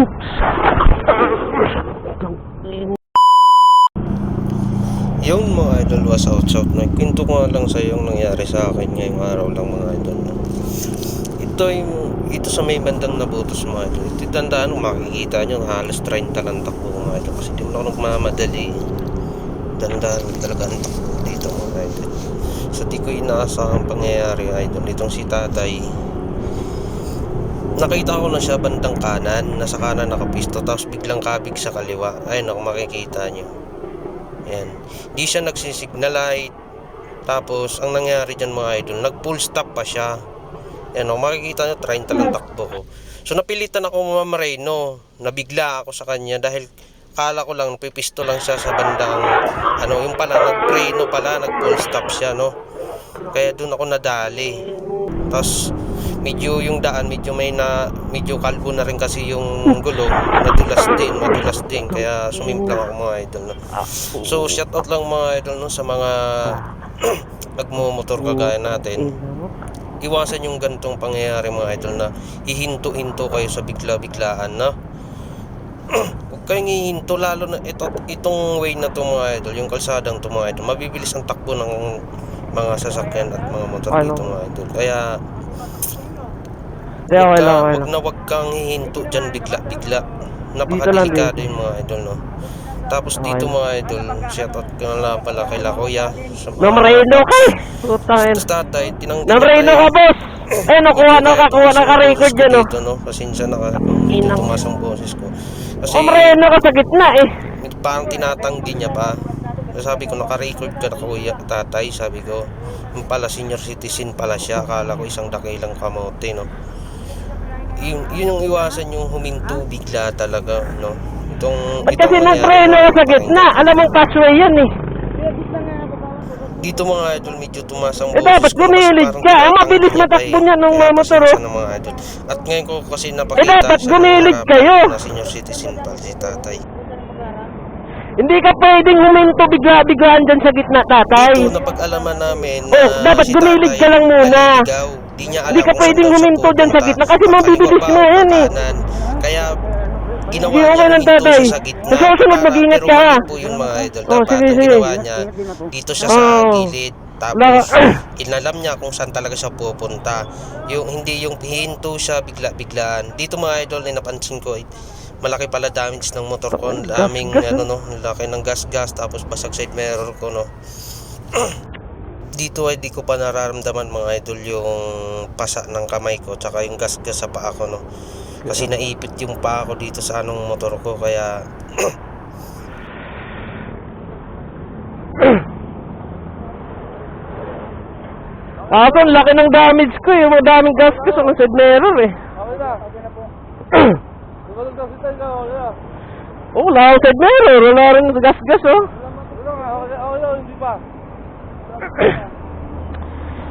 Oops. Yung mga idol was out south na kwento ko nga lang sa yung nangyari sa akin ngayong araw lang mga idol ito yung ito sa may bandang nabutos mga idol. Ito tandaan kung makikita nyo halos 30 lang takbo mga idol kasi di mo ako nagmamadali. Tandaan talaga ang takbo dito mga idol. So di ko inaasahang pangyayari idol itong si tatay nakita ko na siya bandang kanan nasa kanan nakapisto tapos biglang kabig sa kaliwa ayun ako makikita nyo Ayan. Di siya nagsisignal light. Tapos, ang nangyari dyan mga idol, nag full stop pa siya. Ayan o, makikita nyo, 30 lang takbo ko. So, napilitan ako mamareno. Nabigla ako sa kanya dahil kala ko lang, pipisto lang siya sa bandang, ano, yung pala, nag-preno pala, nag full stop siya, no. Kaya doon ako nadali. Tapos, medyo yung daan, medyo may na, medyo kalbo na rin kasi yung gulong. Nadulas din, madulas din. Kaya sumimplang ako mga idol, no. So, shout out lang mga idol no, sa mga nagmumotor kagaya natin. Iwasan yung gantong pangyayari mga idol na hihinto-hinto kayo sa bigla-biglaan na. Huwag kayong hihinto lalo na ito, itong way na to mga idol, yung kalsadang to mga idol. Mabibilis ang takbo ng mga sasakyan at mga motor Ano? dito mga idol. Kaya Huwag lang, ka- lang. na wag kang hihinto dyan bigla-bigla. Napakadelikado dito. yung mga idol, no? Tapos dito Okay. mga idol, shoutout ko na pala kay La Kuya. Namreno ka eh. Putangin. Tapos tatay, tinanggi Namreno ka, boss. Eh, nakuha na kakuha na ka-record dyan, oh. Dito, no? Pasensya na ka. Dito Inang- tumas ang boses ko. Kasi Namreno ka sa gitna eh. parang tinatanggi niya pa. So, sabi ko, naka-record ka na kuya, tatay. Sabi ko, yung pala senior citizen pala siya. Akala ko isang dakilang kamote, no? Yun, yun yung iwasan yung huminto bigla talaga, no? Itong, Ba't kasi nagpreno sa gitna? Alam mong passway yan eh. Dito mga idol, medyo tumas ang Eh, boses dapat ko kasi gumilig ka. Ang tinatanggi mabilis matakbo eh. niya nung mga motor, pasensya oh. mga idol. At ngayon ko kasi Eh, napakita dapat sa gumilig kayo. na senior citizen pala si tatay. Hindi ka pwedeng huminto bigla-biglaan dyan sa gitna, tatay. Ito, napag-alaman namin na Oh, dapat si gumilig ka lang muna. naliligaw. Di niya alam Hindi ka pwedeng huminto dyan sa gitna kasi ba mo yan eh. Kaya ginawa Hindi, niya huminto tatay. sa gitna. Sa susunod, mag-ingat ka. po yun mga idol. Oh, sige, sige. ginawa niya dito siya sa Oh. gilid. Tapos, inalam niya kung saan talaga siya pupunta. Yung, hindi yung hinto siya bigla-biglaan. Dito mga idol, na napansin ko, eh, malaki pala damage ng motor ko. Ang daming, Gas, gas, ano, no, laki ng gas-gas, tapos basag side mirror ko, no. Dito ay di ko pa nararamdaman mga idol yung pasa ng kamay ko, tsaka yung gas-gas sa paa ko, no. Kasi naipit yung paa ko dito sa anong motor ko, kaya Ako, ang laki ng damage ko eh. Madaming gas ko sa side mirror eh. Okay na. Okay na po. Tulog daw Tango. Okay na. Oh, wala akong side mirror. Wala rin gas-gas oh. Wala nga. Na. Hindi pa.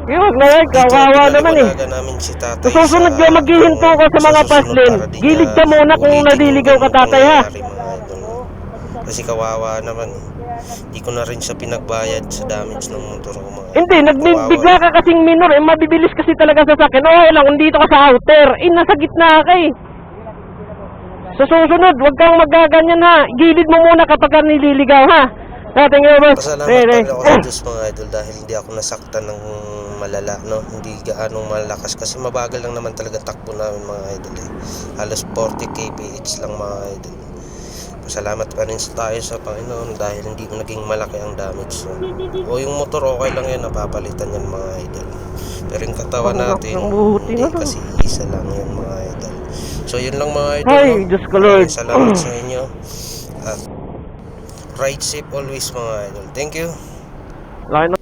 Eh, wag na yan. Kawawa naman eh. namin si tatay Sa susunod sa- ka, maghihinto ka sa mga di Gilid ka muna kung naliligaw yung ka, tatay, ha? Kasi kawawa naman eh. Di ko na rin siya pinagbayad sa damage ng motor ko mga Hindi, nagbibigla ka kasing minor eh. Mabibilis kasi talaga sa sakin. Okay lang, kung dito ka sa outer. Eh, nasa gitna ka eh. Sa susunod, wag kang magaganyan ha. Gilid mo muna kapag ka nililigaw ha. Dating nga boss. Pasalamat pa rin ako sa Diyos mga idol dahil hindi ako nasaktan ng malala, no? Hindi gaanong malakas kasi mabagal lang naman talaga takbo namin mga idol eh. Halos 40 kph lang mga idol. Pasalamat pa rin sa tayo sa Panginoon dahil hindi naging malaki ang damage. No? O yung motor okay lang yan, napapalitan yan mga idol. Pero yung katawan natin, hindi kasi isa lang yun mga idol. So yun lang mga idol. Ay? Diyos ko, Lord. Salamat sa inyo. At ride safe always mga idol. Thank you. Laki na.